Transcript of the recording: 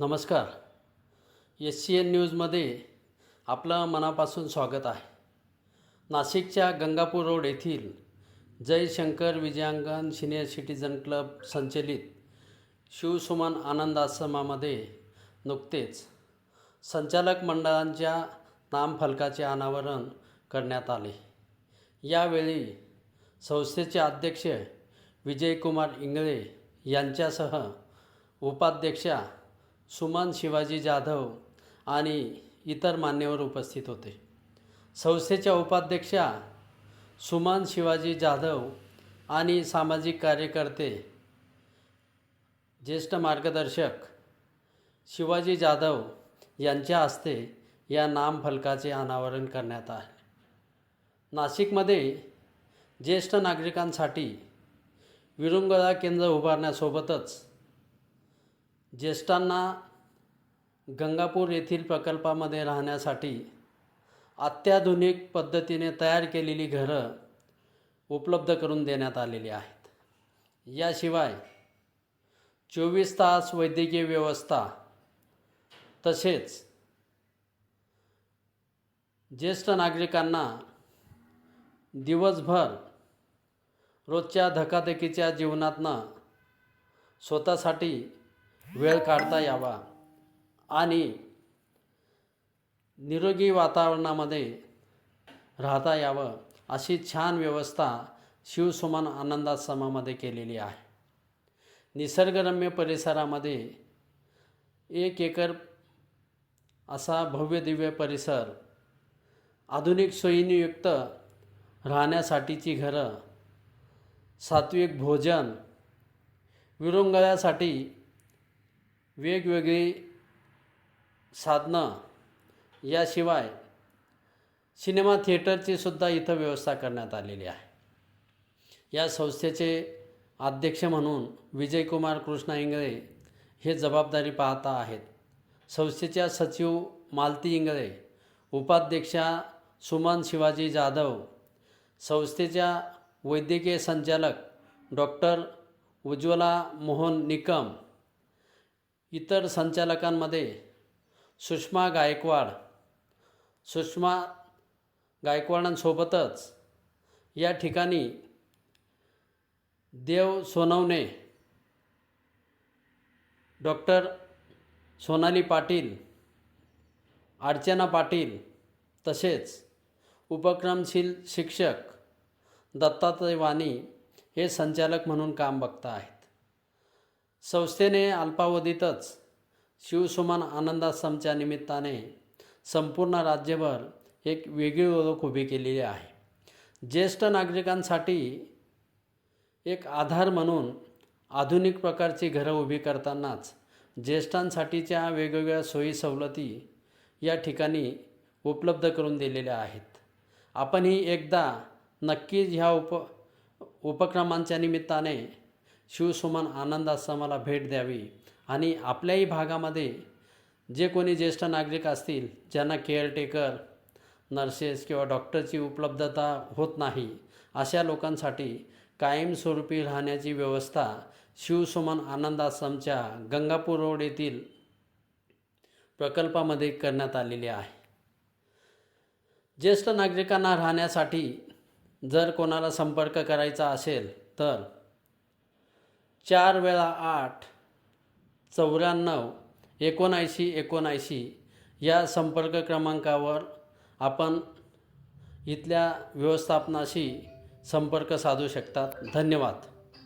नमस्कार. S C N न्यूजमध्ये आपलं मनापासून स्वागत आहे. नाशिकच्या गंगापूर रोड येथील Jayshankar Vijayangan senior citizen club संचलित शिवसुमन आनंद आश्रमामध्ये नुकतेच संचालक मंडळांच्या नामफलकाचे अनावरण करण्यात आले. यावेळी संस्थेचे अध्यक्ष विजयकुमार इंगळे यांच्यासह उपाध्यक्षा सुमन शिवाजी जाधव आणि इतर मान्यवर उपस्थित होते. संस्थेच्या उपाध्यक्षा सुमन शिवाजी जाधव आणि सामाजिक कार्यकर्ते ज्येष्ठ मार्गदर्शक शिवाजी जाधव यांच्या हस्ते या नामफलकाचे अनावरण करण्यात आले. नाशिकमध्ये ज्येष्ठ नागरिकांसाठी विरुंगळा केंद्र उभारण्यासोबतच ज्येष्ठांना गंगापूर येथील प्रकल्पामध्ये राहण्यासाठी अत्याधुनिक पद्धतीने तयार केलेली घरं उपलब्ध करून देण्यात आलेली आहेत. याशिवाय चोवीस तास वैद्यकीय व्यवस्था तसेच ज्येष्ठ नागरिकांना दिवसभर रोजच्या धकाधकीच्या जीवनातनं स्वतःसाठी वेळ काढता यावा. आणि निरोगी वातावरणामध्ये राहता यावं अशी छान व्यवस्था शिवसुमन आनंदाश्रमामध्ये केलेली आहे. निसर्गरम्य परिसरामध्ये एक एकर असा भव्य दिव्य परिसर आधुनिक सोयींयुक्त राहण्यासाठीची घरं सात्विक भोजन विरंगळ्यासाठी वेगवेगळी साधनं याशिवाय सिनेमा थिएटरची सुद्धा इथं व्यवस्था करण्यात आलेली आहे. या संस्थेचे अध्यक्ष म्हणून विजयकुमार कृष्णा इंगळे हे जबाबदारी पाहता आहेत. संस्थेच्या सचिव मालती इंगळे उपाध्यक्षा सुमन शिवाजी जाधव संस्थेच्या वैद्यकीय संचालक डॉक्टर उज्ज्वला मोहन निकम इतर संचालकांमध्ये सुषमा गायकवाड. सुषमा गायकवाडांसोबतच या ठिकाणी देव सोनवणे डॉक्टर सोनाली पाटील अर्चना पाटील तसेच उपक्रमशील शिक्षक दत्तात्रय वाणी हे संचालक म्हणून काम बघता आहेत संस्थेने अल्पावधीतच शिवसुमन आनंदासमच्या निमित्ताने संपूर्ण राज्यभर एक वेगळी ओळख उभी केलेली आहे. ज्येष्ठ नागरिकांसाठी एक आधार म्हणून आधुनिक प्रकारची घरं उभी करतानाच ज्येष्ठांसाठीच्या वेगवेगळ्या सोयी सवलती या ठिकाणी उपलब्ध करून दिलेल्या आहेत. आपणही एकदा नक्कीच ह्या उप उपक्रमांच्या निमित्ताने शिवसुमन आनंद आश्रमाला भेट द्यावी. आणि आपल्याही भागामध्ये जे कोणी ज्येष्ठ नागरिक असतील ज्यांना केअरटेकर नर्सेस किंवा डॉक्टरची उपलब्धता होत नाही अशा लोकांसाठी कायमस्वरूपी राहण्याची व्यवस्था शिवसुमन आनंद आश्रमच्या गंगापूर रोड येथील प्रकल्पामध्ये करण्यात आलेली आहे. ज्येष्ठ नागरिकांना राहण्यासाठी जर कोणाला संपर्क करायचा असेल तर चार वेळा आठ चौऱ्याण्णव एकोणऐंशी एकोणऐंशी या संपर्क क्रमांकावर आपण इथल्या व्यवस्थापनाशी संपर्क साधू शकतात. धन्यवाद.